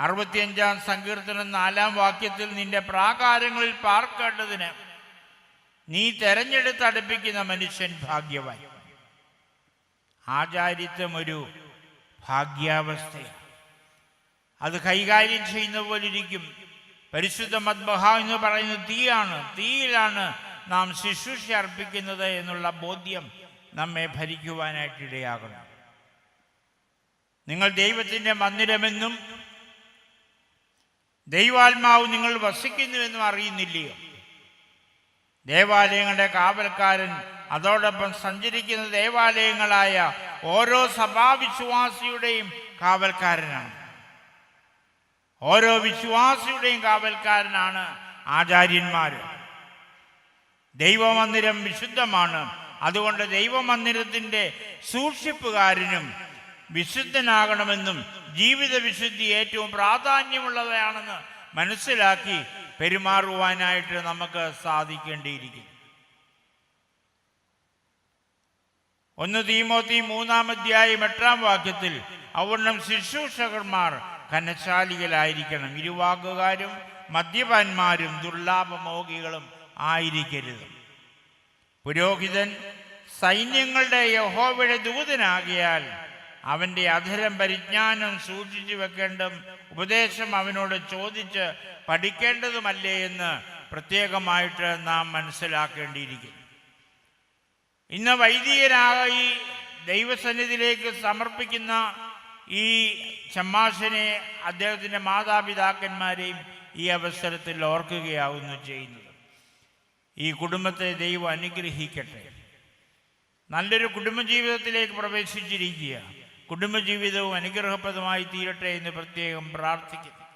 അറുപത്തിയഞ്ചാം സങ്കീർത്തനം നാലാം വാക്യത്തിൽ നിന്റെ പ്രാകാരങ്ങളിൽ പാർക്കേണ്ടതിന് നീ തെരഞ്ഞെടുത്ത് അടുപ്പിക്കുന്ന മനുഷ്യൻ ഭാഗ്യവാൻ. ആചാരിത്വം ഒരു ഭാഗ്യാവസ്ഥയാണ്. അത് കൈകാര്യം ചെയ്യുന്ന പോലെ ഇരിക്കും. പരിശുദ്ധ മദ്ബഹ എന്ന് പറയുന്നത് തീയാണ്. തീയിലാണ് നാം ശുശ്രൂഷ അർപ്പിക്കുന്നത് എന്നുള്ള ബോധ്യം നമ്മെ ഭരിക്കുവാനായിട്ടിടയാകണം നിങ്ങൾ ദൈവത്തിന്റെ മന്ദിരമെന്നും ദൈവാത്മാവ് നിങ്ങൾ വസിക്കുന്നുവെന്നും അറിയുന്നില്ലയോ? ദേവാലയങ്ങളുടെ കാവൽക്കാരൻ അതോടൊപ്പം സഞ്ചരിക്കുന്ന ദേവാലയങ്ങളായ ഓരോ സഭാവിശ്വാസിയുടെയും കാവൽക്കാരനാണ്. ഓരോ വിശ്വാസിയുടെയും കാവൽക്കാരനാണ് ആചാര്യന്മാർ. ദൈവമന്ദിരം വിശുദ്ധമാണ്. അതുകൊണ്ട് ദൈവമന്ദിരത്തിന്റെ സൂക്ഷിപ്പുകാരനും വിശുദ്ധനാകണമെന്നും ജീവിത വിശുദ്ധി ഏറ്റവും പ്രാധാന്യമുള്ളവയാണെന്ന് മനസ്സിലാക്കി പെരുമാറുവാനായിട്ട് നമുക്ക് സാധിക്കേണ്ടിയിരിക്കുന്നു. ഒന്ന് തീമോത്തി മൂന്നാം അധ്യായം എട്ടാം വാക്യത്തിൽ അവർണം ശുശ്രൂഷകന്മാർ കനശാലികളായിരിക്കണം. ഇരുവാക്കുകാരും മദ്യപാന്മാരും ദുർലാഭമോഹികളും ആയിരിക്കരുത്. പുരോഹിതൻ സൈന്യങ്ങളുടെ യഹോവയുടെ ദൂതനാകിയാൽ അവന്റെ അധരം പരിജ്ഞാനം സൂക്ഷിച്ചു വെക്കേണ്ടതും ഉപദേശം അവനോട് ചോദിച്ച് പഠിക്കേണ്ടതുമല്ലേ എന്ന് പ്രത്യേകമായിട്ട് നാം മനസ്സിലാക്കേണ്ടിയിരിക്കുന്നു. ഇന്ന് വൈദികരായി ദൈവസന്നിധിയിലേക്ക് സമർപ്പിക്കുന്ന ഈ ചമ്മാശനെ അദ്ദേഹത്തിന്റെ മാതാപിതാക്കന്മാരെയും ഈ അവസരത്തിൽ ഓർക്കുകയാവുന്നു ചെയ്യുന്നത്. ഈ കുടുംബത്തെ ദൈവം അനുഗ്രഹിക്കട്ടെ. നല്ലൊരു കുടുംബജീവിതത്തിലേക്ക് പ്രവേശിച്ചിരിക്കുക കുടുംബജീവിതവും അനുഗ്രഹപ്രദമായി തീരട്ടെ എന്ന് പ്രത്യേകം പ്രാർത്ഥിക്കുന്നു.